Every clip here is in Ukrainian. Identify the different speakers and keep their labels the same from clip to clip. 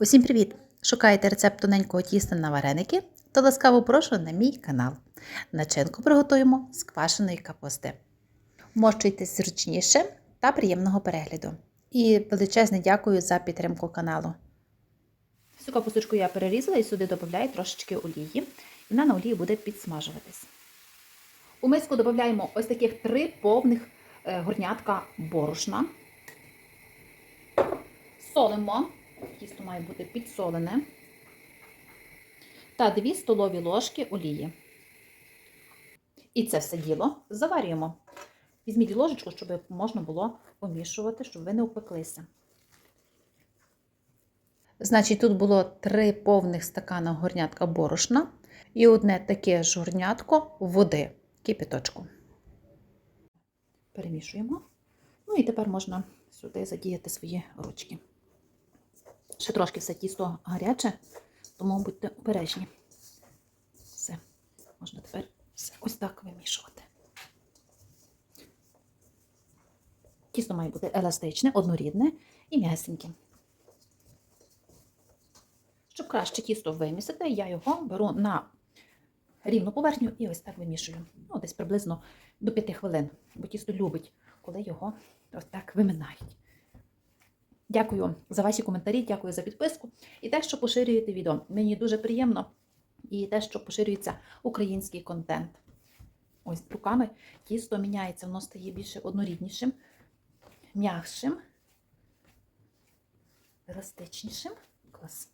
Speaker 1: Усім привіт! Шукаєте рецепт тоненького тіста на вареники? То ласкаво прошу на мій канал. Начинку приготуємо з квашеної капусти. Вмощуйтесь зручніше та приємного перегляду. І величезне дякую за підтримку каналу. Всю капусточку я перерізала і сюди додаю трошечки олії. І вона на олії буде підсмажуватись. У миску додаємо ось таких три повних е, горнятка борошна. Солимо. Тісто має бути підсолене. Та 2 столові ложки олії. І це все діло заварюємо. Візьміть ложечку, щоб можна було помішувати, щоб ви не опеклися. Значить, тут було 3 повних стакана горнятка борошна і одне таке ж горнятко води, кипяточку. Перемішуємо. Ну і тепер можна сюди задіяти свої ручки. Ще трошки все тісто гаряче, тому будьте обережні. Все, можна тепер все ось так вимішувати. Тісто має бути еластичне, однорідне і м'ясеньке. Щоб краще тісто вимісити, я його беру на рівну поверхню і ось так вимішую. Ну, десь приблизно до 5 хвилин, бо тісто любить, коли його ось так виминають. Дякую за ваші коментарі, дякую за підписку і те, що поширюєте відео. Мені дуже приємно і те, що поширюється український контент. Ось руками тісто міняється, воно стає більше одноріднішим, м'якшим, еластичнішим. Клас.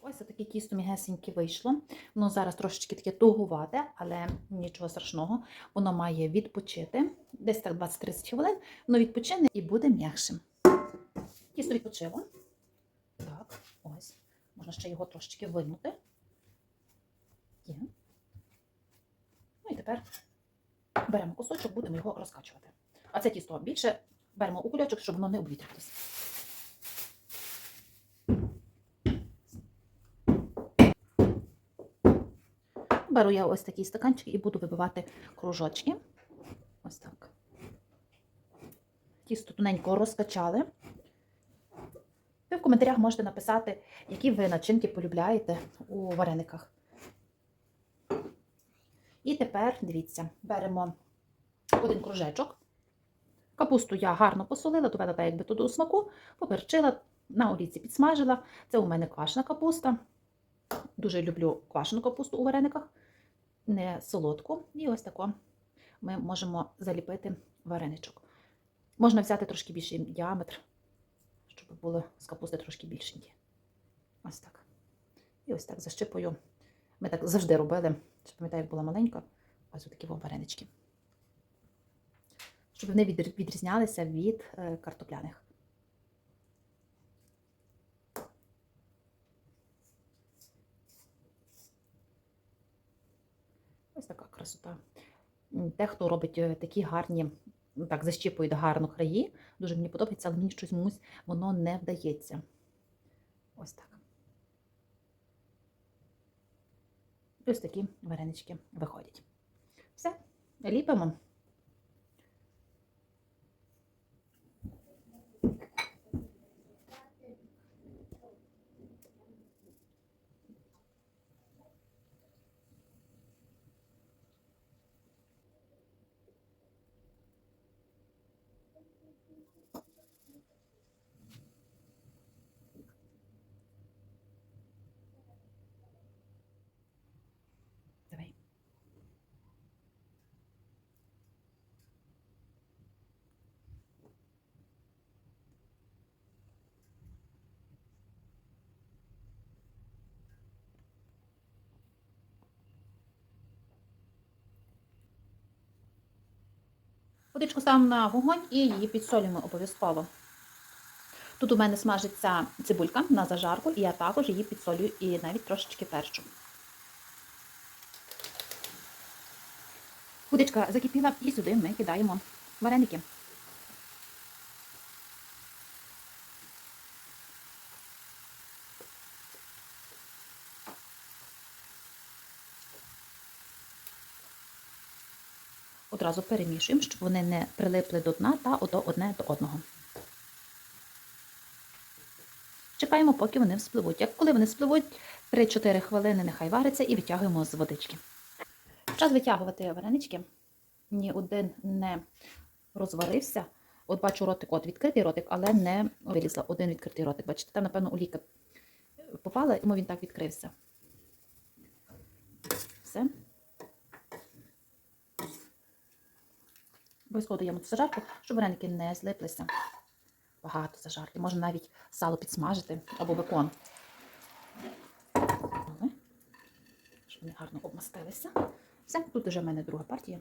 Speaker 1: Ось таке тісто м'ягесеньке вийшло. Воно зараз трошечки таке тугувате, але нічого страшного. Воно має відпочити. Десь так 20-30 хвилин, воно відпочине і буде м'якшим. Тісто відпочило. Так, ось. Можна ще його трошечки винути. Є. Ну і тепер беремо кусочок, будемо його розкачувати. А це тісто більше беремо у кульочок, щоб воно не обвітрилось. Беру я ось такий стаканчик і буду вибивати кружочки. Ось так. Тісто тоненько розкачали. В коментарях можете написати, які ви начинки полюбляєте у варениках. І тепер, дивіться, беремо один кружечок. Капусту я гарно посолила, довела так, якби туди у смаку, поперчила, на олійці підсмажила. Це у мене квашена капуста. Дуже люблю квашену капусту у варениках, не солодку. І ось тако ми можемо заліпити вареничок. Можна взяти трошки більший діаметр щоб було з капусти трошки більшенькі. Ось так. І ось так защипую. Ми так завжди робили, що пам'ятаю, як була маленька, ось такі варенички. Щоб вони відрізнялися від е, картопляних. Ось така красота. Дехто робить е, такі гарні ну, так, защіпують гарно краї. Дуже мені подобається, але мені щось мусь воно не вдається. Ось так. Ось такі варенички виходять. Все, ліпимо. Водичку ставимо на вогонь і її підсолюємо обов'язково. Тут у мене смажиться цибулька на зажарку, і я також її підсолюю і навіть трошечки перчу. Водичка закипіла і сюди ми кидаємо вареники. Одразу перемішуємо, щоб вони не прилипли до дна та одне до одного. Чекаємо, поки вони вспливуть. Як коли вони вспливуть, 3-4 хвилини нехай вариться і витягуємо з водички. Час витягувати варенички. Ні один не розварився. От бачу ротик, от відкритий ротик, але не вилізла. Один відкритий ротик. Бачите, там, напевно, олійка попала, тому він так відкрився. Все. Обов'язково даємо цю зажарку, щоб вареники не злиплися. Багато зажарки. Можна навіть сало підсмажити або бекон. Щоб вони гарно обмастилися. Все, тут вже в мене друга партія.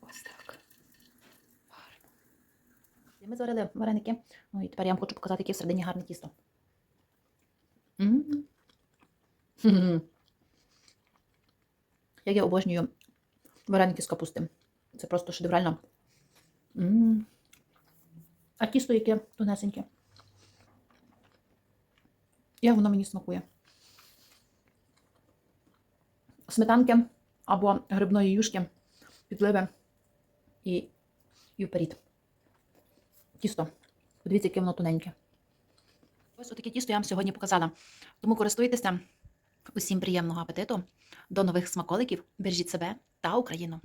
Speaker 1: Ось так. Гарно. Ми зварили вареники. Ну і тепер я вам хочу показати, яке всередині гарне тісто. Як я обожнюю вареники з капусти. Це просто шедеврально. А тісто яке тонесеньке. Як воно мені смакує. Сметанки або грибної юшки, підливи і, і. Тісто. Подивіться, яке воно тоненьке. Ось отаке тісто я вам сьогодні показала. Тому користуйтеся. Усім приємного апетиту. До нових смаколиків. Бережіть себе та Україну.